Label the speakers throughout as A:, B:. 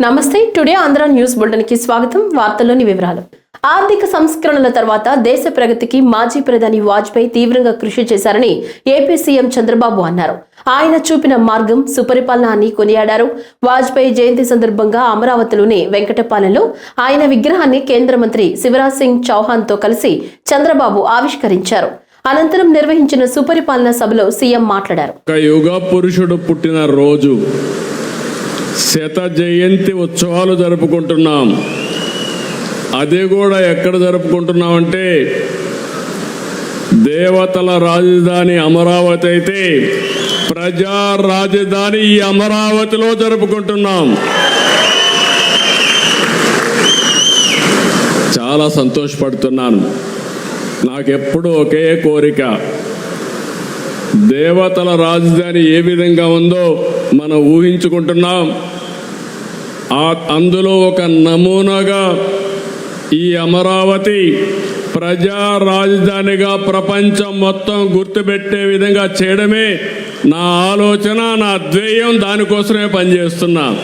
A: నమస్తే today Andhra news బులెటిన్కి స్వాగతం వార్తల్లోని వివరాలు. ఆర్థిక సంస్కరణల తర్వాత దేశ ప్రగతికి మాజీ ప్రధాని వాజ్పేయి తీవ్రంగా కృషి చేశారని ఏపీ సీఎం చంద్రబాబు అన్నారు. ఆయన చూపిన మార్గం సుపరిపాలన అని కొనియాడారు. వాజ్పేయి జయంతి సందర్భంగా అమరావతిలోని వెంకటపాలెంలో ఆయన విగ్రహాన్ని కేంద్ర మంత్రి శివరాజ్ సింగ్ చౌహాన్తో కలిసి చంద్రబాబు ఆవిష్కరించారు. అనంతరం నిర్వహించిన సుపరిపాలన సభలో సీఎం మాట్లాడారు.
B: పురుషుడు పుట్టిన రోజు. శత జయంతి ఉత్సవాలు జరుపుకుంటున్నాం. అది కూడా ఎక్కడ జరుపుకుంటున్నామంటే దేవతల రాజధాని అమరావతి అయితే ప్రజా రాజధాని ఈ అమరావతిలో జరుపుకుంటున్నాం. చాలా సంతోషపడుతున్నాను. నాకెప్పుడు ఒకే కోరిక దేవతల రాజధాని ఏ విధంగా ఉందో మనం ఊహించుకుంటున్నాం. అందులో ఒక నమూనాగా ఈ అమరావతి ప్రజా రాజధానిగా ప్రపంచం మొత్తం గుర్తుపెట్టే విధంగా చేయడమే నా ఆలోచన నా ధ్యేయం. దానికోసమే పనిచేస్తున్నా.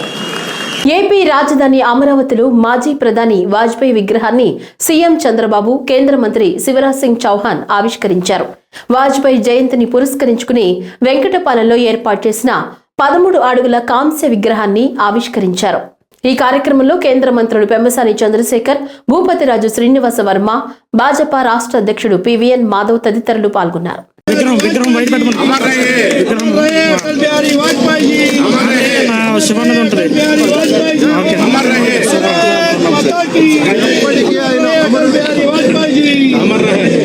A: ఏపీ రాజధాని అమరావతిలో మాజీ ప్రధాని వాజ్పేయి విగ్రహాన్ని సీఎం చంద్రబాబు కేంద్ర మంత్రి శివరాజ్ సింగ్ చౌహాన్ ఆవిష్కరించారు. వాజ్పేయి జయంతిని పురస్కరించుకుని వెంకటపాలెంలో ఏర్పాటు చేసిన పదమూడు అడుగుల కాంస్య విగ్రహాన్ని ఆవిష్కరించారు. ఈ కార్యక్రమంలో కేంద్ర మంత్రులు పెంబసాని చంద్రశేఖర్ భూపతి రాజు శ్రీనివాస వర్మ భాజపా రాష్ట్ర అధ్యక్షుడు పివిఎన్ మాధవ్ తదితరులు పాల్గొన్నారు.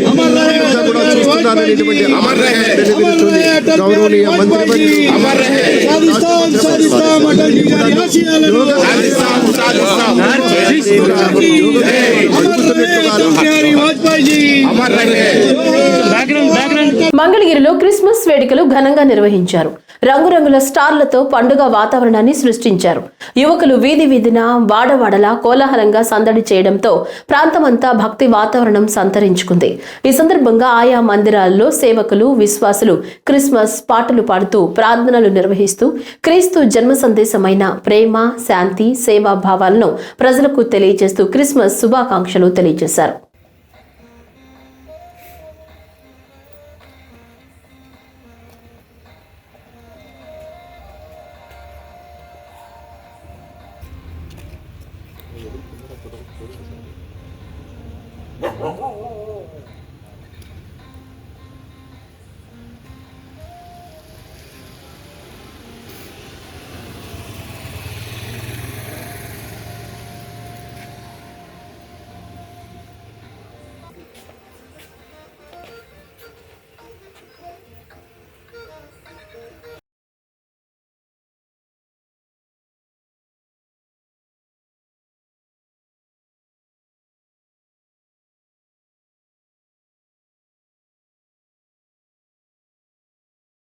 C: అమర్ రహే
D: కూడా చూస్తున్నారనేటువంటి గౌరవనీయ మంత్రి వాజ్పేయి జీ
C: అమర్ రహే
E: బ్యాక్గ్రౌండ్ బ్యాక్గ్రౌండ్
A: మంగళగిరిలో క్రిస్మస్ వేడుకలు ఘనంగా నిర్వహించారు. రంగురంగుల స్టార్లతో పండుగ వాతావరణాన్ని సృష్టించారు. యువకులు వీధి వీధిన వాడవాడలా కోలాహలంగా సందడి చేయడంతో ప్రాంతమంతా భక్తి వాతావరణం సంతరించుకుంది. ఈ సందర్భంగా ఆయా మందిరాల్లో సేవకులు విశ్వాసులు క్రిస్మస్ పాటలు పాడుతూ ప్రార్థనలు నిర్వహిస్తూ క్రీస్తు జన్మ సందేశమైన ప్రేమ శాంతి సేవా భావాలను ప్రజలకు తెలియజేస్తూ క్రిస్మస్ శుభాకాంక్షలు తెలియజేశారు.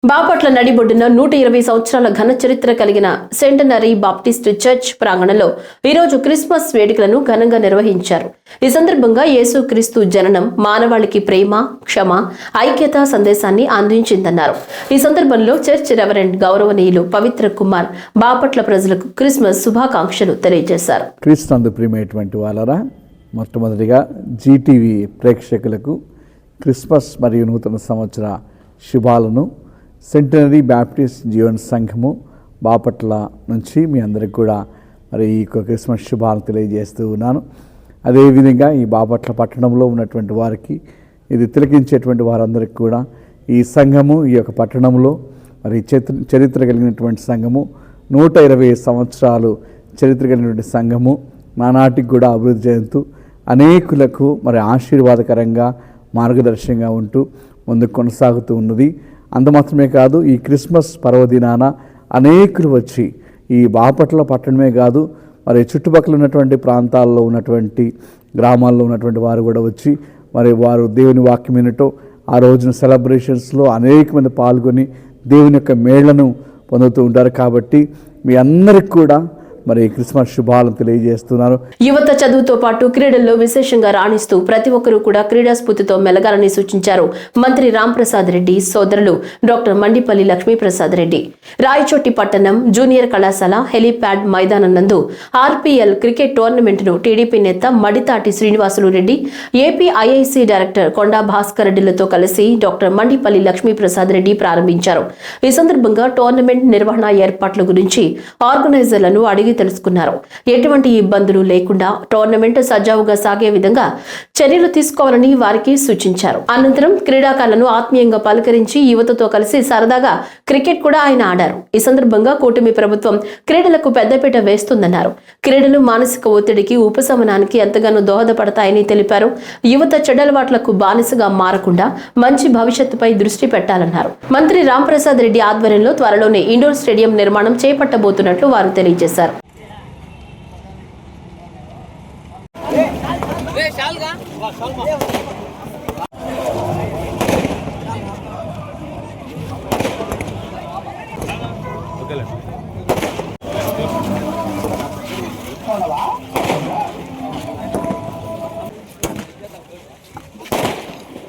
A: బాపట్ల నడిబొడ్డున నూట ఇరవై సంవత్సరాల ఘన చరిత్ర కలిగిన సెంటనరీ బాప్టిస్ట్ చర్చ్ ప్రాంగణంలో ఈరోజు క్రిస్మస్ వేడుకలను ఘనంగా నిర్వహించారు. ఈ సందర్భంగా యేసుక్రీస్తు జననం మానవాళికి ప్రేమ క్షమ ఐక్యత సందేశాన్ని అందించిందన్నారు. ఈ సందర్భంలో చర్చ్ రెవరెండ్ గౌరవనీయులు పవిత్ర కుమార్ బాపట్ల ప్రజలకు క్రిస్మస్ శుభాకాంక్షలు తెలియజేశారు.
F: క్రీస్తునందు ప్రియమైనటువంటి వాళ్ళరా మొట్టమొదటిగా జీటీవీ ప్రేక్షకులకు క్రిస్మస్ మరియు నూతన సంవత్సర శుభాలను సెంటనరీ బ్యాప్టిస్ట్ జీవన సంఘము బాపట్ల నుంచి మీ అందరికి కూడా మరి ఈ యొక్క క్రిస్మస్ శుభాలు తెలియజేస్తూ ఉన్నాను. అదేవిధంగా ఈ బాపట్ల పట్టణంలో ఉన్నటువంటి వారికి ఇది తిలకించేటువంటి వారందరికీ కూడా ఈ సంఘము ఈ యొక్క పట్టణంలో మరి చరిత్ర చరిత్ర కలిగినటువంటి సంఘము నూట ఇరవై సంవత్సరాలు చరిత్ర కలిగినటువంటి సంఘము నానాటికి కూడా అభివృద్ధి చెందుతూ అనేకులకు మరి ఆశీర్వాదకరంగా మార్గదర్శకంగా ఉంటూ ముందుకు కొనసాగుతూ ఉన్నది. అంత మాత్రమే కాదు ఈ క్రిస్మస్ పర్వదినాన అనేకులు వచ్చి ఈ బాపట్ల పట్టణమే కాదు మరి చుట్టుపక్కల ఉన్నటువంటి ప్రాంతాల్లో ఉన్నటువంటి గ్రామాల్లో ఉన్నటువంటి వారు కూడా వచ్చి మరి వారు దేవుని వాక్యం వినటం ఆ రోజున సెలబ్రేషన్స్లో అనేక మంది పాల్గొని దేవుని యొక్క మేళ్ళను పొందుతూ ఉంటారు. కాబట్టి మీ అందరికి కూడా మరి క్రిస్మస్ శుభాలను తెలియజేస్తున్నారు.
A: యువత చదువుతో పాటు క్రీడల్లో విశేషంగా రాణిస్తూ ప్రతి ఒక్కరూ కూడా క్రీడా స్ఫూర్తితో మెలగాలని సూచించారు మంత్రి రాంప్రసాద్ రెడ్డి సోదరులు డాక్టర్ మండిపల్లి లక్ష్మీప్రసాద్ రెడ్డి. రాయచోటి పట్టణం జూనియర్ కళాశాల హెలీప్యాడ్ మైదానం నందు ఆర్పీఎల్ క్రికెట్ టోర్నమెంట్ను టీడీపీ నేత Maditati Srinivasulu Reddy AP IIC director Konda Bhaskar రెడ్డిలతో కలిసి డాక్టర్ మండిపల్లి లక్ష్మీప్రసాద్ రెడ్డి ప్రారంభించారు. ఈ సందర్భంగా టోర్నమెంట్ నిర్వహణ ఏర్పాట్ల గురించి ఆర్గనైజర్లను అడిగి తెలుసుకున్నారు. ఎటువంటి ఇబ్బందులు లేకుండా టోర్నమెంట్ సజావుగా సాగే విధంగా చర్యలు తీసుకోవాలని వారికి సూచించారు. అనంతరం క్రీడాకారులను ఆత్మీయంగా పలకరించి యువతతో కలిసి సరదాగా క్రికెట్ కూడా ఆయన ఆడారు. ఈ సందర్భంగా కూటమి ప్రభుత్వం క్రీడలకు పెద్దపీట వేస్తుందన్నారు. క్రీడలు మానసిక ఒత్తిడికి ఉపశమనానికి ఎంతగానో దోహదపడతాయని తెలిపారు. యువత చెడలవాట్లకు బానిసగా మారకుండా మంచి భవిష్యత్తుపై దృష్టి పెట్టాలన్నారు. మంత్రి రాంప్రసాద్ రెడ్డి ఆధ్వర్యంలో త్వరలోనే ఇండోర్ స్టేడియం నిర్మాణం చేపట్టబోతున్నట్లు వారు తెలియజేశారు.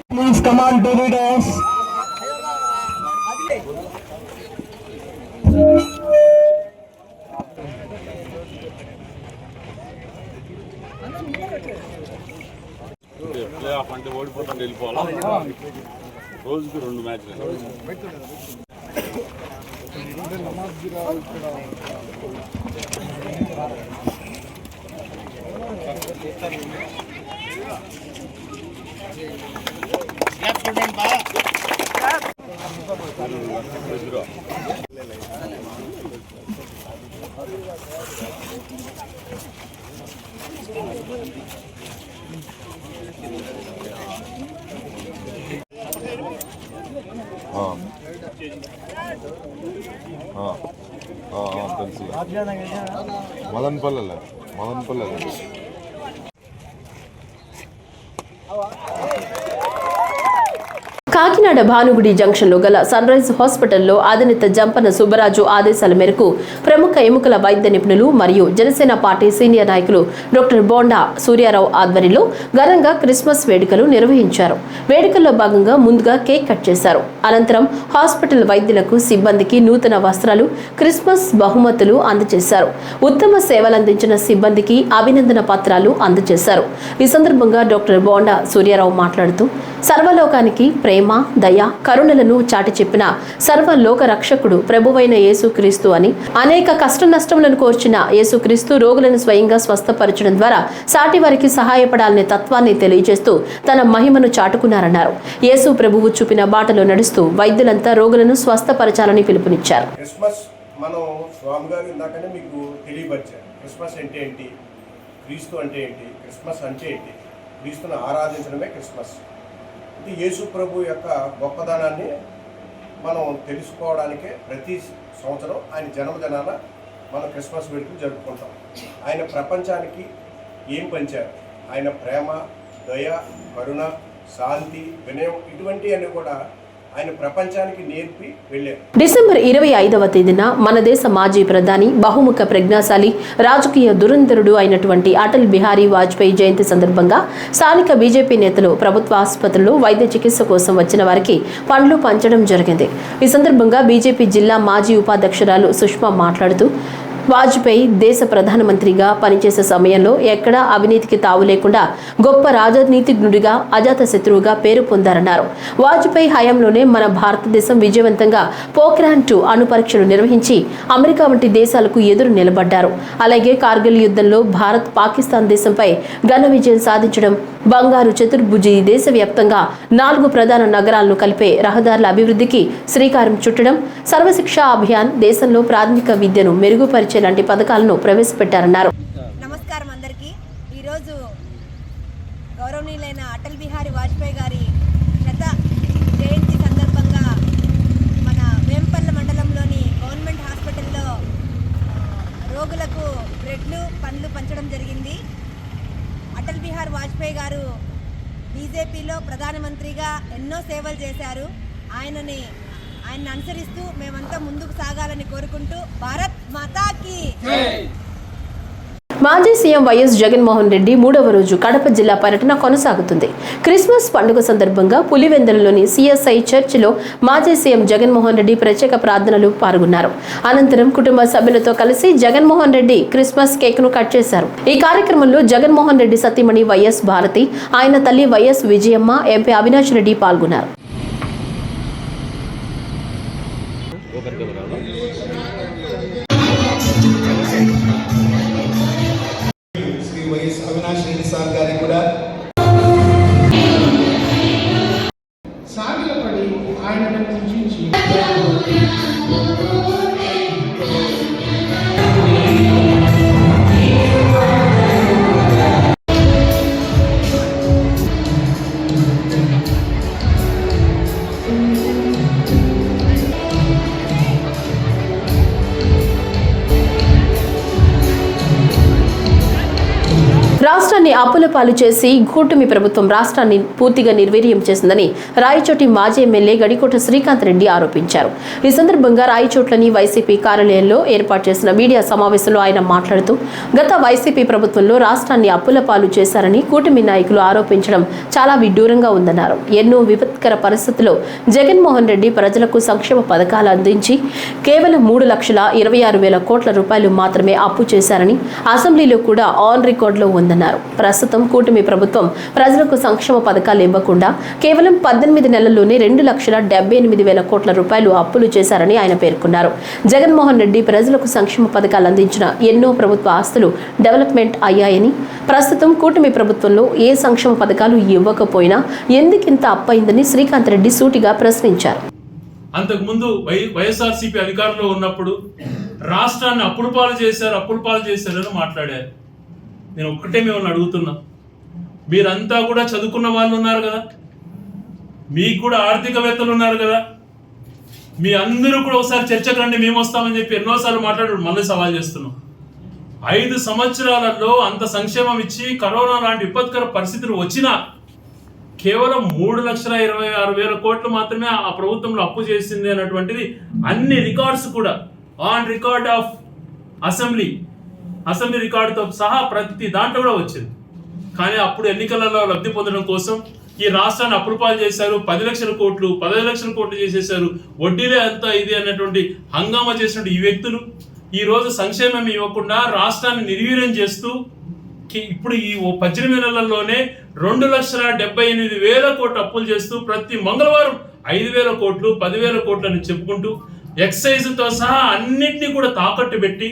G: Please come on, baby dance.
C: Thank you. Off అంటే ఓడిపోతాను వెళ్ళిపోవాలా? రోజుకి రెండు మ్యాచ్లు. తెలుసు మదన్పల్లె మదన్పల్లె
A: కాకినాడ భానుగుడి జంక్షన్లో గల సన్ రైజ్ హాస్పిటల్లో ఆదినిత జంపన సుబ్బరాజు ఆదేశాల మేరకు ప్రముఖ ఎముకల వైద్య నిపుణులు మరియు జనసేన పార్టీ సీనియర్ నాయకులు డాక్టర్ బోండా సూర్యారావు ఆధ్వర్యంలో ఘనంగా క్రిస్మస్ వేడుకలు నిర్వహించారు. వేడుకల్లో భాగంగా ముందుగా కేక్ కట్ చేశారు. అనంతరం హాస్పిటల్ వైద్యులకు సిబ్బందికి నూతన వస్త్రాలు క్రిస్మస్ బహుమతులు అందజేశారు. ఉత్తమ సేవలందించిన సిబ్బందికి అభినందన పత్రాలు అందజేశారు. ఈ సందర్భంగా డాక్టర్ బోండా సూర్యారావు మాట్లాడుతూ సర్వలోకానికి ప్రేమ దయ కరుణలను చాటి చెప్పిన సర్వలోక రక్షకుడు ప్రభువైన యేసుక్రీస్తు అని అనేక కష్ట నష్టములను కోర్చిన యేసుక్రీస్తు రోగులను స్వయంగా స్వస్థపరచడం ద్వారా సాటి వారికి సహాయపడాలనే తత్వాన్ని తెలియజేస్తూ తన మహిమను చాటుకున్నారన్నారు. యేసు ప్రభువు చూపిన బాటలో నడుస్తూ వైద్యులంతా రోగులను స్వస్థపరచాలని పిలుపునిచ్చారు.
H: క్రిస్మస్ మనం స్వామి గారు ఇందాకనే మీకు తెలియపరిచారు. క్రిస్మస్ అంటే ఏంటి? క్రీస్తు అంటే ఏంటి? క్రిస్మస్ అంటే ఏంటి? క్రీస్తును ఆరాధించడమే క్రిస్మస్. ఇది యేసు ప్రభు యొక్క గొప్పదనాన్ని మనం తెలుసుకోవడానికే ప్రతి సంవత్సరం ఆయన జన్మదినాన మనం క్రిస్మస్ వేడుకలు జరుపుకుంటాం. ఆయన ప్రపంచానికి ఏం పంచారు? ఆయన ప్రేమ దయ కరుణ శాంతి వినయం ఇటువంటివన్నీ కూడా ఆయన ప్రపంచానికి నేర్పి వెళ్ళారు.
A: డిసెంబర్ ఇరవై ఐదవ తేదీన మన దేశ మాజీ ప్రధాని బహుముఖ ప్రజ్ఞాశాలి రాజకీయ దురంధరుడు అయినటువంటి అటల్ బిహారీ వాజ్పేయి జయంతి సందర్భంగా స్థానిక బీజేపీ నేతలు ప్రభుత్వ ఆసుపత్రిలో వైద్య చికిత్స కోసం వచ్చిన వారికి పండ్లు పంచడం జరిగింది. ఈ సందర్భంగా బీజేపీ జిల్లా మాజీ ఉపాధ్యక్షురాలు సుష్మా మాట్లాడుతూ వాజ్పేయి దేశ ప్రధానమంత్రిగా పనిచేసే సమయంలో ఎక్కడా అవినీతికి తావు లేకుండా గొప్ప రాజనీతిజ్ఞుడిగా అజాత శత్రువుగా పేరు పొందారన్నారు. వాజ్పేయి హయాంలోనే మన భారతదేశం విజయవంతంగా పోఖ్రాన్ టూ అణు పరీక్షలు నిర్వహించి అమెరికా వంటి దేశాలకు ఎదురు నిలబడ్డారు. అలాగే కార్గిల్ యుద్ధంలో భారత్ పాకిస్తాన్ దేశంపై ఘన విజయం సాధించడం బంగారు చతుర్భుజి దేశవ్యాప్తంగా నాలుగు ప్రధాన నగరాలను కలిపే రహదారుల అభివృద్ధికి శ్రీకారం చుట్టడం సర్వశిక్ష అభియాన్ దేశంలో ప్రాథమిక విద్యను మెరుగుపరిచే లాంటి పథకాలను ప్రవేశపెట్టారన్నారు.
I: నమస్కారం అందరికీ. ఈరోజు గౌరవనీయులైన అటల్ బిహారీ వాజ్పేయి గారి శత జయంతి సందర్భంగా మన వేంపల్ల మండలంలోని గవర్నమెంట్ హాస్పిటల్లో రోగులకు బ్రెడ్లు పండ్లు పంచడం జరిగింది. అటల్ బిహార్ వాజ్పేయి గారు బీజేపీలో ప్రధానమంత్రిగా ఎన్నో సేవలు చేశారు. ఆయనని ఆయన్ని అనుసరిస్తూ మేమంతా ముందుకు సాగాలని కోరుకుంటూ భారత్ మాతాకి.
A: మాజీ సీఎం వైఎస్ జగన్మోహన్ రెడ్డి మూడవ రోజు కడప జిల్లా పర్యటన కొనసాగుతుంది. క్రిస్మస్ పండుగ సందర్భంగా పులివెందులలోని సిఎస్ఐ చర్చిలో మాజీ సీఎం జగన్మోహన్ రెడ్డి ప్రత్యేక ప్రార్థనలు పాల్గొన్నారు. అనంతరం కుటుంబ సభ్యులతో కలిసి జగన్మోహన్ రెడ్డి క్రిస్మస్ కేక్ను కట్ చేశారు. ఈ కార్యక్రమంలో జగన్మోహన్ రెడ్డి సతీమణి వైఎస్ భారతి ఆయన తల్లి వైఎస్ విజయమ్మ ఎంపీ అవినాష్ రెడ్డి పాల్గొన్నారు.
D: శ్రీ
A: పాలు చేసి కూటమి ప్రభుత్వం రాష్ట్రాన్ని పూర్తిగా నిర్వీర్యం చేసిందని రాయచోటి మాజీ ఎమ్మెల్యే గడికోట శ్రీకాంత్ రెడ్డి ఆరోపించారు. ఈ సందర్భంగా రాయచోట్లని వైసీపీ కార్యాలయంలో ఏర్పాటు చేసిన మీడియా సమావేశంలో ఆయన మాట్లాడుతూ గత వైసీపీ ప్రభుత్వంలో రాష్ట్రాన్ని అప్పుల పాలు చేశారని కూటమి నాయకులు ఆరోపించడం చాలా విడ్డూరంగా ఉందన్నారు. ఎన్నో విపత్కర పరిస్థితుల్లో జగన్మోహన్ రెడ్డి ప్రజలకు సంక్షేమ పథకాలు అందించి కేవలం మూడు లక్షల ఇరవై ఆరు వేల కోట్ల రూపాయలు మాత్రమే అప్పు చేశారని అసెంబ్లీలో కూడా ఆన్ రికార్డులో ఉందన్నారు. ప్రస్తుతం కూటమి ప్రభుత్వం ప్రజలకు సంక్షేమ పథకాలు ఇవ్వకుండా కేవలం పద్దెనిమిది నెలల్లోనే రెండు లక్షల డెబ్బై ఎనిమిది వేల కోట్ల రూపాయలు అప్పులు చేశారని ఆయన పేర్కొన్నారు. జగన్మోహన్ రెడ్డి ప్రజలకు సంక్షేమ పథకాలు అందించిన ఎన్నో ప్రభుత్వ ఆస్తులు డెవలప్మెంట్ అయ్యాయని ప్రస్తుతం కూటమి ప్రభుత్వంలో ఏ సంక్షేమ పథకాలు ఇవ్వకపోయినా ఎందుకింత అప్పయిందని శ్రీకాంత్ రెడ్డి సూటిగా ప్రశ్నించారు.
J: అంతకుముందు వై వైఎస్ఆర్సీపీ అధికారంలో ఉన్నప్పుడు రాష్ట్రాన్ని అప్పుల పాలు చేశారు అప్పుల పాలు చేశారని మాట్లాడారు. నేను ఒక్కటే మిమ్మల్ని అడుగుతున్నా. మీరంతా కూడా చదువుకున్న వాళ్ళు ఉన్నారు కదా? మీకు కూడా ఆర్థికవేత్తలు ఉన్నారు కదా? మీ అందరూ కూడా ఒకసారి చర్చకు రండి మేము వస్తామని చెప్పి ఎన్నోసార్లు మాట్లాడు మళ్ళీ సవాల్ చేస్తున్నాం. ఐదు సంవత్సరాలలో అంత సంక్షేమం ఇచ్చి కరోనా లాంటి విపత్కర పరిస్థితులు వచ్చినా కేవలం మూడు లక్షల ఇరవై ఆరు వేల కోట్లు మాత్రమే ఆ ప్రభుత్వంలో అప్పు చేసింది అన్నటువంటిది అన్ని రికార్డ్స్ కూడా on record of assembly assembly రికార్డుతో సహా ప్రతి దాంట్లో కూడా వచ్చింది. కానీ అప్పుడు ఎన్నికలలో లబ్ధి పొందడం కోసం ఈ రాష్ట్రాన్ని అప్రూపాలు చేశారు. పది లక్షల కోట్లు పదహైదు లక్షల కోట్లు చేసేశారు. వడ్డీలే అంతా ఇది అన్నటువంటి హంగామా చేసినటువంటి ఈ వ్యక్తులు. ఈ రోజు సంక్షేమం ఇవ్వకుండా రాష్ట్రాన్ని నిర్వీర్యం చేస్తూ ఇప్పుడు ఈ పద్దెనిమిది నెలల్లోనే రెండు లక్షల డెబ్బై ఎనిమిది వేల కోట్లు అప్పులు చేస్తూ ప్రతి మంగళవారం ఐదు వేల కోట్లు పదివేల కోట్లు అని చెప్పుకుంటూ ఎక్సైజ్తో సహా అన్నింటినీ కూడా తాకట్టు పెట్టి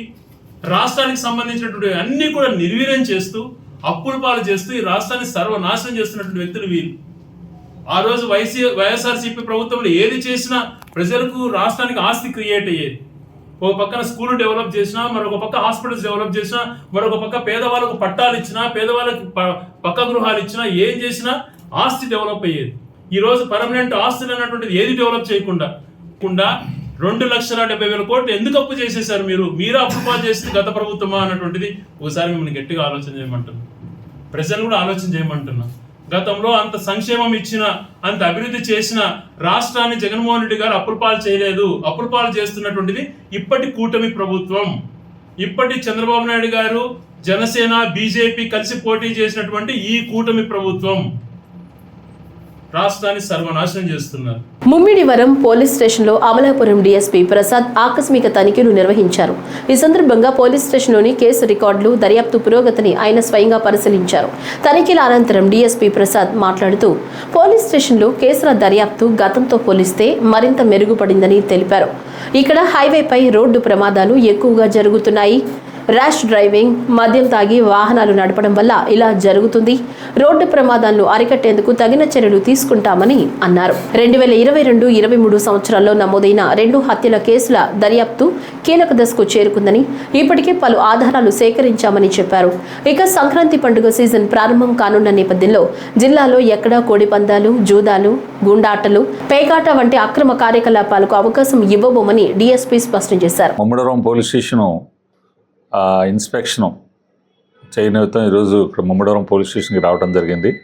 J: రాష్ట్రానికి సంబంధించినటువంటి అన్నీ కూడా నిర్వీర్యం చేస్తూ అప్పుల పాలు చేస్తూ ఈ రాష్ట్రాన్ని సర్వనాశనం చేస్తున్నటువంటి వ్యక్తులు వీళ్ళు. ఆ రోజు వైసీ వైఎస్ఆర్సీపీ ప్రభుత్వంలో ఏది చేసినా ప్రజలకు రాష్ట్రానికి ఆస్తి క్రియేట్ అయ్యేది. ఒక పక్కన స్కూల్ డెవలప్ చేసినా మరొక పక్క హాస్పిటల్స్ డెవలప్ చేసినా మరొక పక్క పేదవాళ్ళకు పట్టాలు ఇచ్చినా పేదవాళ్ళకి ప- పక్క గృహాలు ఇచ్చినా ఏం చేసినా ఆస్తి డెవలప్ అయ్యేది. ఈరోజు పర్మనెంట్ ఆస్తులు అన్నటువంటిది ఏది డెవలప్ చేయకుండా రెండు లక్షల డెబ్బై వేల కోట్లు ఎందుకు అప్పు చేసేసారు మీరు? మీరు అప్పు పాలు చేసింది గత ప్రభుత్వమా అన్నటువంటిది ఒకసారి మిమ్మల్ని గట్టిగా ఆలోచన చేయమంటున్నాను ప్రజలు కూడా ఆలోచన చేయమంటున్నాను గతంలో అంత సంక్షేమం ఇచ్చిన అంత అభివృద్ధి చేసిన రాష్ట్రాన్ని జగన్మోహన్ రెడ్డి గారు అప్పుల పాలు చేయలేదు. అప్పుల పాలు చేస్తున్నటువంటిది ఇప్పటి కూటమి ప్రభుత్వం. ఇప్పటి చంద్రబాబు నాయుడు గారు జనసేన బీజేపీ కలిసి పోటీ చేసినటువంటి ఈ కూటమి ప్రభుత్వం. రాష్ట్రాన్ని సర్వనాశనం చేస్తున్నారు.
A: ముమ్మిడివరం పోలీస్ స్టేషన్లో అమలాపురం డీఎస్పీ ప్రసాద్ ఆకస్మిక తనిఖీలు నిర్వహించారు. ఈ సందర్భంగా పోలీస్ స్టేషన్లోని కేసు రికార్డులు దర్యాప్తు పురోగతిని ఆయన స్వయంగా పరిశీలించారు. తనిఖీల అనంతరం డీఎస్పీ ప్రసాద్ మాట్లాడుతూ పోలీస్ స్టేషన్లో కేసుల దర్యాప్తు గతంతో పోలిస్తే మరింత మెరుగుపడిందని తెలిపారు. ఇక్కడ హైవేపై రోడ్డు ప్రమాదాలు ఎక్కువగా జరుగుతున్నాయి. ర్యాష్ డ్రైవింగ్ మద్యం తాగి వాహనాలు నడపడం వల్ల ఇలా జరుగుతుంది. రోడ్డు ప్రమాదాలను అరికట్టేందుకు తగిన చర్యలు తీసుకుంటామని అన్నారు. రెండు వేల ఇరవై రెండు ఇరవై మూడు సంవత్సరాల్లో నమోదైన రెండు హత్యల కేసుల దర్యాప్తు కీలక దశకు చేరుకుందని ఇప్పటికే పలు ఆధారాలు సేకరించామని చెప్పారు. ఇక సంక్రాంతి పండుగ సీజన్ ప్రారంభం కానున్న నేపథ్యంలో జిల్లాలో ఎక్కడా కోడి పందాలు జూదాలు గుండాటలు పేకాట వంటి అక్రమ కార్యకలాపాలకు అవకాశం ఇవ్వబోమని డీఎస్పీ స్పష్టం చేశారు.
K: పోలీస్ స్టేషన్ ఇన్స్పెక్షను చేయనిమిత్తం ఈరోజు ఇక్కడ ముమ్మడవరం పోలీస్ స్టేషన్కి రావడం జరిగింది.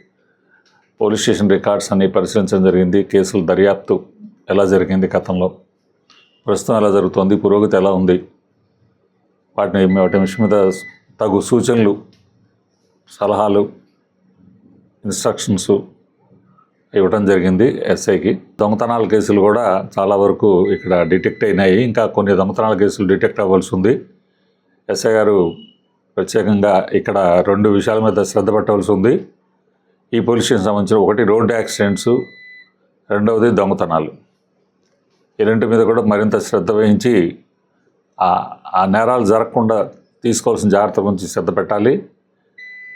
K: పోలీస్ స్టేషన్ రికార్డ్స్ అన్ని పరిశీలించడం జరిగింది. కేసుల దర్యాప్తు ఎలా జరిగింది గతంలో? ప్రస్తుతం ఎలా జరుగుతోంది? పురోగతి ఎలా ఉంది? వాటిని వాటి విషయం మీద తగు సూచనలు సలహాలు ఇన్స్ట్రక్షన్స్ ఇవ్వడం జరిగింది ఎస్ఐకి. దొంగతనాల కేసులు కూడా చాలా వరకు ఇక్కడ డిటెక్ట్ అయినాయి. ఇంకా కొన్ని దొంగతనాల కేసులు డిటెక్ట్ అవ్వాల్సి ఉంది. ఎస్ఐ గారు ప్రత్యేకంగా ఇక్కడ రెండు విషయాల మీద శ్రద్ధ పెట్టవలసి ఉంది. ఈ పొల్యూషన్ సంబంధించిన ఒకటి రోడ్డు యాక్సిడెంట్స్ రెండవది దొంగతనాలు. ఈ రెంటి మీద కూడా మరింత శ్రద్ధ వహించి ఆ- ఆ నేరాలు జరగకుండా తీసుకోవాల్సిన జాగ్రత్త గురించి శ్రద్ధ పెట్టాలి.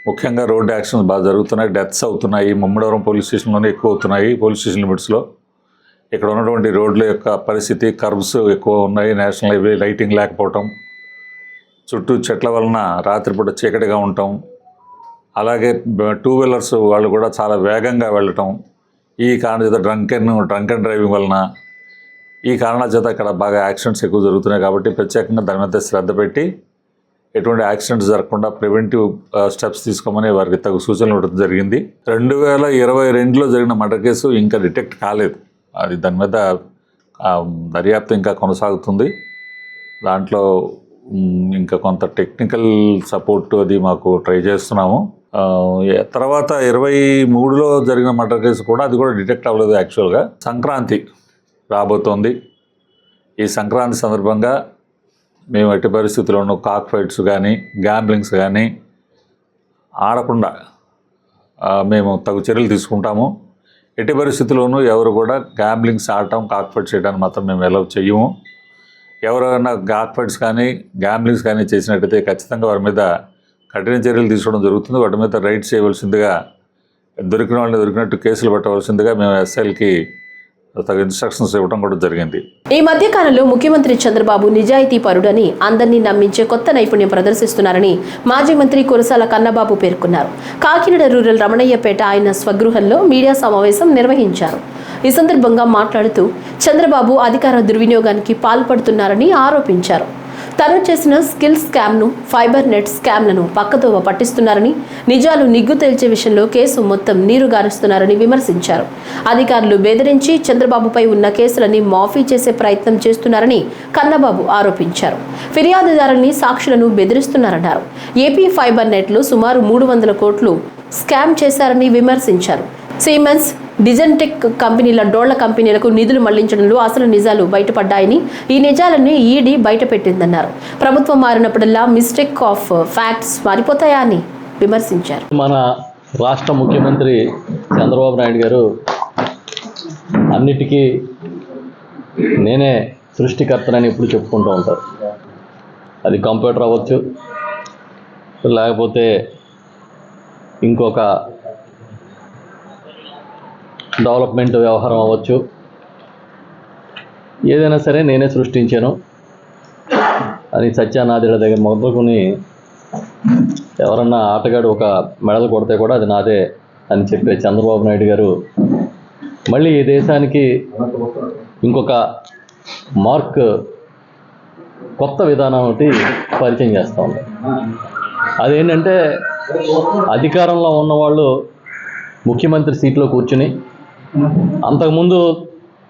K: ముఖ్యంగా రోడ్డు యాక్సిడెంట్స్ బాగా జరుగుతున్నాయి డెత్స్ అవుతున్నాయి. ముమ్మడవరం పోలీస్ స్టేషన్లోనే ఎక్కువ అవుతున్నాయి పోలీస్ స్టేషన్ లిమిట్స్లో. ఇక్కడ ఉన్నటువంటి రోడ్ల యొక్క పరిస్థితి కర్వ్స్ ఎక్కువ ఉన్నాయి నేషనల్ హైవే లైటింగ్ లేకపోవటం చుట్టూ చెట్ల వలన రాత్రిపూట చీకటిగా ఉండటం అలాగే టూ వీలర్స్ వాళ్ళు కూడా చాలా వేగంగా వెళ్ళటం. ఈ కారణం చేత drunk and drunk and driving వలన ఈ కారణాల చేత ఇక్కడ బాగా యాక్సిడెంట్స్ ఎక్కువ జరుగుతున్నాయి కాబట్టి ప్రత్యేకంగా దాని మీద శ్రద్ధ పెట్టి ఎటువంటి యాక్సిడెంట్స్ జరగకుండా ప్రివెంటివ్ స్టెప్స్ తీసుకోమని వారికి తగు సూచనలు ఇవ్వడం జరిగింది. రెండు వేల ఇరవై రెండులో జరిగిన మర్డర్ కేసు ఇంకా డిటెక్ట్ కాలేదు. అది దాని మీద దర్యాప్తు ఇంకా కొనసాగుతుంది. దాంట్లో ఇంకా కొంత టెక్నికల్ సపోర్ట్ అది మాకు ట్రై చేస్తున్నాము. తర్వాత ఇరవై మూడులో జరిగిన మర్డర్ కేసు కూడా అది కూడా డిటెక్ట్ అవ్వలేదు యాక్చువల్గా సంక్రాంతి రాబోతోంది. ఈ సంక్రాంతి సందర్భంగా మేము ఎట్టి పరిస్థితుల్లోనూ కాక్ ఫైట్స్ కానీ గ్యాంబ్లింగ్స్ కానీ ఆడకుండా మేము తగు చర్యలు తీసుకుంటాము. ఎట్టి పరిస్థితుల్లోనూ ఎవరు కూడా గ్యాంబ్లింగ్స్ ఆడటం కాక్ ఫైట్ చేయడానికి మాత్రం మేము ఎలా చెయ్యము. ఎవరైనా కాక్ కానీ గ్యాంబ్లింగ్స్ కానీ చేసినట్టయితే ఖచ్చితంగా వారి మీద కఠిన చర్యలు తీసుకోవడం జరుగుతుంది. వాటి మీద రైడ్ చేయవలసిందిగా దొరికిన వాళ్ళని దొరికినట్టు కేసులు పెట్టవలసిందిగా మేము ఎస్ఐలకి తగు ఇన్స్ట్రక్షన్స్ ఇవ్వడం కూడా జరిగింది.
A: ఈ మధ్య కాలంలో ముఖ్యమంత్రి చంద్రబాబు నిజాయితీ పరుడని అందరినీ నమ్మించే కొత్త నైపుణ్యం ప్రదర్శిస్తున్నారని మాజీ మంత్రి కురసాల కన్నబాబు పేర్కొన్నారు. కాకినాడ రూరల్ రమణయ్యపేట ఆయన స్వగృహంలో మీడియా సమావేశం నిర్వహించారు. ఈ సందర్భంగా మాట్లాడుతూ చంద్రబాబు అధికార దుర్వినియోగానికి పాల్పడుతున్నారని ఆరోపించారు. తను చేసిన స్కిల్ స్కామ్ను ఫైబర్ నెట్ స్కామ్లను పక్కదోవ పట్టిస్తున్నారని నిజాలు నిగ్గు తేల్చే విషయంలో కేసు మొత్తం నీరు గారుస్తున్నారని విమర్శించారు. అధికారులు బెదిరించి చంద్రబాబుపై ఉన్న కేసులని మాఫీ చేసే ప్రయత్నం చేస్తున్నారని కన్నబాబు ఆరోపించారు. ఫిర్యాదుదారుల్ని సాక్షులను బెదిరిస్తున్నారన్నారు. ఏపీ ఫైబర్ నెట్లు సుమారు మూడు వందల కోట్లు స్కామ్ చేశారని విమర్శించారు. సీమెన్స్ డిజెంటెక్ కంపెనీల డోళ్ళ కంపెనీలకు నిధులు మళ్ళించడంలో అసలు నిజాలు బయటపడ్డాయని ఈ నిజాలన్నీ ఈడీ బయటపెట్టిందన్నారు. ప్రభుత్వం మారినప్పుడల్లా మిస్టేక్ ఆఫ్ ఫ్యాక్ట్స్ మారిపోతాయా అని విమర్శించారు.
L: మన రాష్ట్ర ముఖ్యమంత్రి చంద్రబాబు నాయుడు గారు అన్నిటికీ నేనే సృష్టికర్తనని ఎప్పుడు చెప్పుకుంటూ ఉంటారు. అది కంప్యూటర్ అవ్వచ్చు లేకపోతే ఇంకొక డెవలప్మెంట్ వ్యవహారం అవ్వచ్చు. ఏదైనా సరే నేనే సృష్టించాను. అని సత్యానాథుల దగ్గర మొదలుకొని ఎవరన్నా ఆటగాడు ఒక మెడల్ కొడితే కూడా అది నాదే అని చెప్పే చంద్రబాబు నాయుడు గారు మళ్ళీ ఈ దేశానికి ఇంకొక మార్క్ కొత్త విధానం ఒకటి పరిచయం చేస్తూ ఉంది. అదేంటంటే అధికారంలో ఉన్నవాళ్ళు ముఖ్యమంత్రి సీట్లో కూర్చుని అంతకుముందు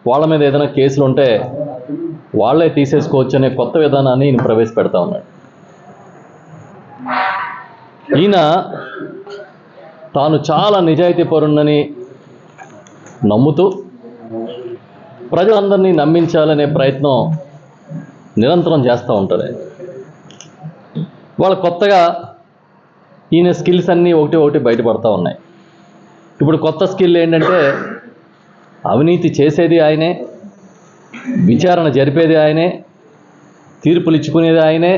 L: వాళ్ళ మీద ఏదైనా కేసులు ఉంటే వాళ్ళే తీసేసుకోవచ్చు అనే కొత్త విధానాన్ని ఈయన ప్రవేశపెడతా ఉన్నాడు. ఈయన తాను చాలా నిజాయితీ పరుణ్ణని నమ్ముతూ ప్రజలందరినీ నమ్మించాలనే ప్రయత్నం నిరంతరం చేస్తూ ఉంటారు వాళ్ళు వాళ్ళ కొత్తగా ఈయన స్కిల్స్ అన్నీ ఒకటి ఒకటి బయటపడతా ఉన్నాయి. ఇప్పుడు కొత్త స్కిల్ ఏంటంటే అవినీతి చేసేది ఆయనే విచారణ జరిపేది ఆయనే తీర్పులు ఇచ్చుకునేది ఆయనే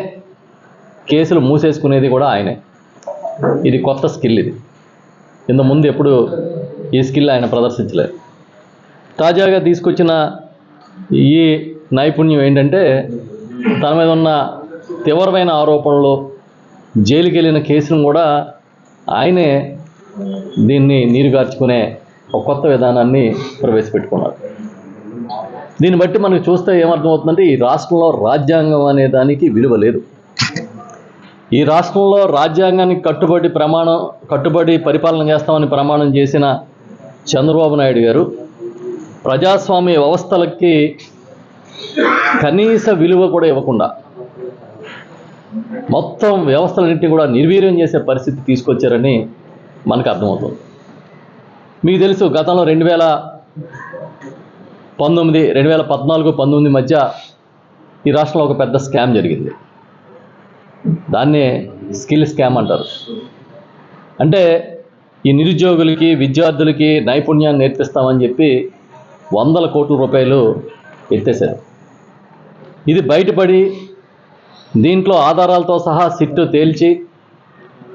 L: కేసులు మూసేసుకునేది కూడా ఆయనే. ఇది కొత్త స్కిల్ ఇది. ఇంత ముందు ఎప్పుడు ఈ స్కిల్ ఆయన ప్రదర్శించలేదు. తాజాగా తీసుకొచ్చిన ఈ నైపుణ్యం ఏంటంటే తన మీద ఉన్న తీవ్రమైన ఆరోపణలు జైలుకి వెళ్ళిన కేసును కూడా ఆయనే దీన్ని నీరుగార్చుకునే ఒక కొత్త విధానాన్ని ప్రవేశపెట్టుకున్నారు దీన్ని బట్టి మనకు చూస్తే ఏమర్థమవుతుందంటే ఈ రాష్ట్రంలో రాజ్యాంగం అనే దానికి విలువ లేదు. ఈ రాష్ట్రంలో రాజ్యాంగానికి కట్టుబడి ప్రమాణం కట్టుబడి పరిపాలన చేస్తామని ప్రమాణం చేసిన చంద్రబాబు నాయుడు గారు ప్రజాస్వామ్య వ్యవస్థలకి కనీస విలువ కూడా ఇవ్వకుండా మొత్తం వ్యవస్థలన్నింటినీ కూడా నిర్వీర్యం చేసే పరిస్థితి తీసుకొచ్చారని మనకు అర్థమవుతుంది. మీకు తెలుసు గతంలో రెండు వేల పంతొమ్మిది రెండు వేల పద్నాలుగు పంతొమ్మిది మధ్య ఈ రాష్ట్రంలో ఒక పెద్ద స్కామ్ జరిగింది. దాన్నే స్కిల్ స్కామ్ అంటారు. అంటే ఈ నిరుద్యోగులకి విద్యార్థులకి నైపుణ్యాన్ని నేర్పిస్తామని చెప్పి వందల కోట్ల రూపాయలు ఎత్తేశారు. ఇది బయటపడి దీంట్లో ఆధారాలతో సహా సిట్టు తేల్చి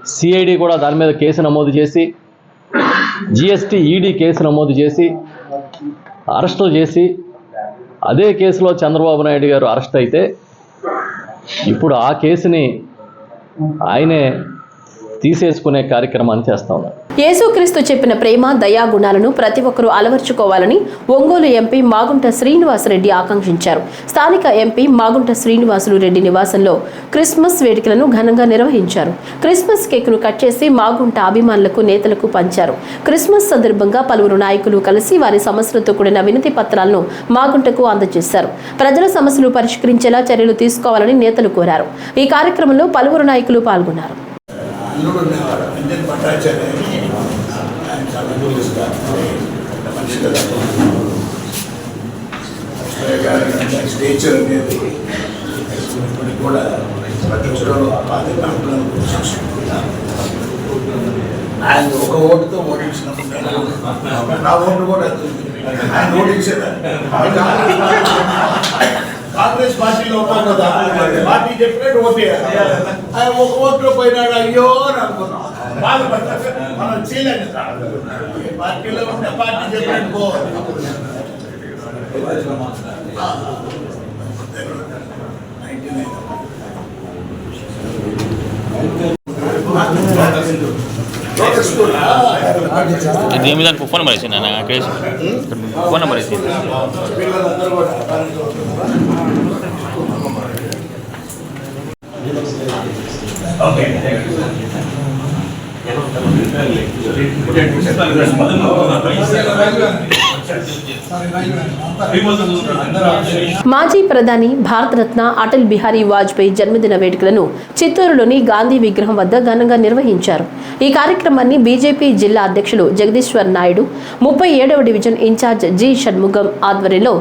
L: సిఐడి కూడా దాని మీద కేసు నమోదు చేసి జిఎస్టీ ఈడీ కేసు నమోదు చేసి అరెస్టులు చేసి అదే కేసులో చంద్రబాబు నాయుడు గారు అరెస్ట్ అయితే ఇప్పుడు ఆ కేసుని ఆయనే తీసేసుకునే కార్యక్రమాన్ని చేస్తా ఉన్నారు.
A: యేసుక్రీస్తు చెప్పిన ప్రేమ దయా గుణాలను ప్రతి ఒక్కరూ అలవర్చుకోవాలని ఒంగోలు ఎంపీ మాగుంట శ్రీనివాసరెడ్డి ఆకాంక్షించారు. స్థానిక ఎంపీ మాగుంట శ్రీనివాసులు రెడ్డి నివాసంలో క్రిస్మస్ వేడుకలను ఘనంగా నిర్వహించారు. క్రిస్మస్ కేకును కట్ చేసి మాగుంట అభిమానులకు నేతలకు పంచారు. క్రిస్మస్ సందర్భంగా పలువురు నాయకులు కలిసి వారి సమస్యలతో కూడిన వినతి పత్రాలను మాగుంటకు అందజేశారు. ప్రజల సమస్యలు పరిష్కరించేలా చర్యలు తీసుకోవాలని నేతలు కోరారు. ఈ కార్యక్రమంలో పలువురు నాయకులు పాల్గొన్నారు.
D: అల్లుడు ఉండేవాడు అంజన్ భట్టాచార్య ఆయన చాలా చూపిస్తారు మనిషి కదా. స్టేచర్ అనేది ఇప్పటికి కూడా పట్టించడంలో పాతి దాంట్లో ఆయన ఒక ఓటుతో ఓడించినప్పుడు నా ఓటు కూడా ఆయన ఓడించేదాన్ని కాంగ్రెస్ పార్టీలో ఉన్నాం కదా. పార్టీ చెప్పినట్టు ఓటే. ఆయన ఒక ఓట్లో పోయినాడు? అయ్యో అని అనుకున్నాం. బాధపడ్డాడు మనం చేయలేదు ఈ పార్టీలో ఉంటే పార్టీ చెప్పినట్టు పోవాలి
E: దీని మీద ఫోన్ నెంబర్ ఇచ్చింది నా కేసు. ఫోన్ నెంబర్ ఇచ్చింది.
D: ఓకే
A: మాజీ ప్రధాని భారతరత్న అటల్ బిహారీ వాజ్పేయి జన్మదిన వేడుకలను చిత్తూరులోని గాంధీ విగ్రహం వద్ద ఘనంగా నిర్వహించారు. ఈ కార్యక్రమాన్ని బీజేపీ జిల్లా అధ్యక్షులు జగదీశ్వర్ నాయుడు ముప్పై ఏడవ డివిజన్ ఇన్ఛార్జ్ జి షణ్ముగం ఆధ్వర్యంలో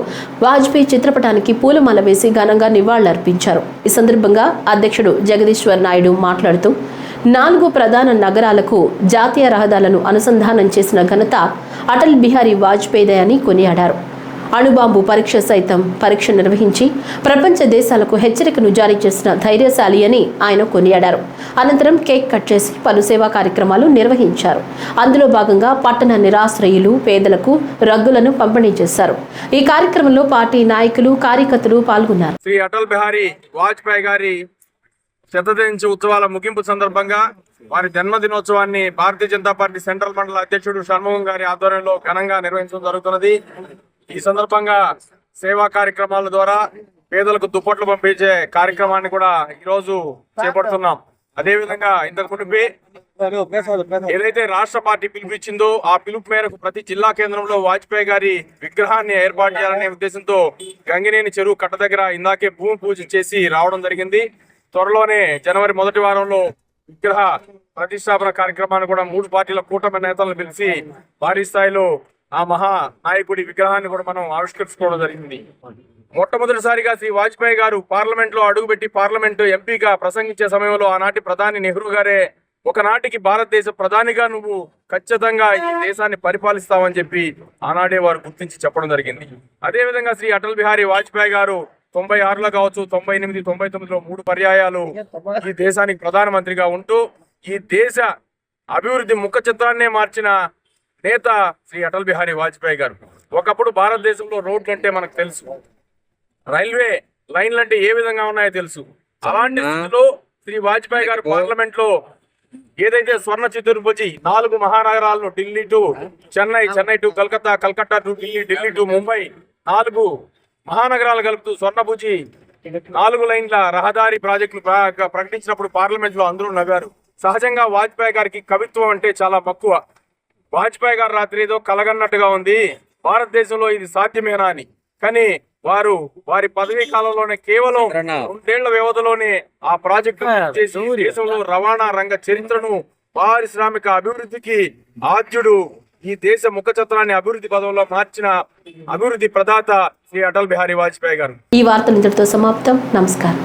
A: వాజ్పేయి చిత్రపటానికి పూలమాల వేసి ఘనంగా నివాళులర్పించారు. ఈ సందర్భంగా అధ్యక్షుడు జగదీశ్వర్ నాయుడు మాట్లాడుతూ నాలుగు ప్రధాన నగరాలకు జాతీయ రహదారులను అనుసంధానం చేసిన ఘనత అటల్ బిహారీ వాజ్పేయిదే అని కొనియాడారు. అణుబాంబు పరీక్ష సైతం పరీక్ష నిర్వహించి ప్రపంచ దేశాలకు హెచ్చరికను జారీ చేసిన ధైర్యశాలి అని ఆయన కొనియాడారు. అనంతరం కేక్ కట్ చేసి పలు సేవా కార్యక్రమాలు నిర్వహించారు. అందులో భాగంగా పట్టణ నిరాశ్రయులు పేదలకు రగ్గులను పంపిణీ చేశారు. ఈ కార్యక్రమంలో పార్టీ నాయకులు కార్యకర్తలు పాల్గొన్నారు.
M: శ్రీ అటల్ బిహారీ వాజ్పేయి గారి శతదించి ఉత్సవాల ముగింపు సందర్భంగా వారి జన్మదినోత్సవాన్ని భారతీయ జనతా పార్టీ సెంట్రల్ మండల అధ్యక్షుడు షణ్ముఖం గారి ఆధ్వర్యంలో ఘనంగా నిర్వహించడం జరుగుతున్నది. ఈ సందర్భంగా సేవా కార్యక్రమాల ద్వారా పేదలకు దుప్పట్లు పంపించే కార్యక్రమాన్ని కూడా ఈ రోజు చేపడుతున్నాం. అదే విధంగా ఇంతకు మునిపే ఏదైతే రాష్ట్ర పార్టీ పిలుపునిచ్చిందో ఆ పిలుపు మేరకు ప్రతి జిల్లా కేంద్రంలో వాజ్పేయి గారి విగ్రహాన్ని ఏర్పాటు చేయాలనే ఉద్దేశంతో గంగినేని చెరువు కట్ట దగ్గర ఇందాకే భూమి పూజ చేసి రావడం జరిగింది. త్వరలోనే జనవరి మొదటి వారంలో విగ్రహ ప్రతిష్టాపన కార్యక్రమాన్ని కూడా మూడు పార్టీల కూటమి నేతలను పిలిచి భారీ స్థాయిలో ఆ మహా నాయకుడి విగ్రహాన్ని కూడా మనం ఆవిష్కరించుకోవడం జరిగింది. మొట్టమొదటిసారిగా శ్రీ వాజ్పేయి గారు పార్లమెంట్లో అడుగుపెట్టి పార్లమెంటు ఎంపీగా ప్రసంగించే సమయంలో ఆనాటి ప్రధాని నెహ్రూ గారే ఒకనాటికి భారతదేశ ప్రధానిగా నువ్వు ఖచ్చితంగా ఈ దేశాన్ని పరిపాలిస్తావని చెప్పి ఆనాడే వారు గుర్తించి చెప్పడం జరిగింది. అదే విధంగా శ్రీ అటల్ బిహారీ వాజ్పేయి గారు తొంభై ఆరులో కావచ్చు తొంభై ఎనిమిది తొంభై తొమ్మిదిలో మూడు పర్యాయాలు ఈ దేశానికి ప్రధానమంత్రిగా ఉంటూ ఈ దేశ అభివృద్ధి ముఖ చిత్రాన్నే మార్చిన నేత శ్రీ అటల్ బిహారీ వాజ్పేయి గారు. ఒకప్పుడు భారతదేశంలో రోడ్లు అంటే మనకు తెలుసు. రైల్వే లైన్లు అంటే ఏ విధంగా ఉన్నాయో తెలుసు. అలాంటి స్థితిలో శ్రీ వాజ్పేయి గారు పార్లమెంట్లో ఏదైతే స్వర్ణ చతుర్భుజి నాలుగు మహానగరాలను Delhi to Chennai Chennai to Calcutta Calcutta to Delhi Delhi to Mumbai నాలుగు మహానగరాలు కలుపుతూ స్వర్ణభుజి నాలుగు లైన్ల రహదారి ప్రాజెక్టులు ప్ర- ప్రకటించినప్పుడు పార్లమెంట్లో అందరూ నవ్వారు. సహజంగా వాజ్పేయి గారికి కవిత్వం అంటే చాలా మక్కువ. వాజ్పేయి గారు రాత్రి ఏదో కలగన్నట్టుగా ఉంది. భారతదేశంలో ఇది సాధ్యమేనా అని. కానీ వారు వారి పదవీ కాలంలోనే కేవలం రెండేళ్ళ వ్యవధిలోనే ఆ ప్రాజెక్టు దేశంలో రవాణా రంగ చరిత్రను పారిశ్రామిక అభివృద్ధికి ఆద్యుడు ఈ దేశ ముఖ చిత్రాన్ని అభివృద్ధి పదంలో మార్చిన అభివృద్ధి ప్రదాత శ్రీ అటల్ బిహారీ వాజ్పేయి గారు.
A: ఈ వార్తలు ఇంతటితో సమాప్తం. నమస్కారం.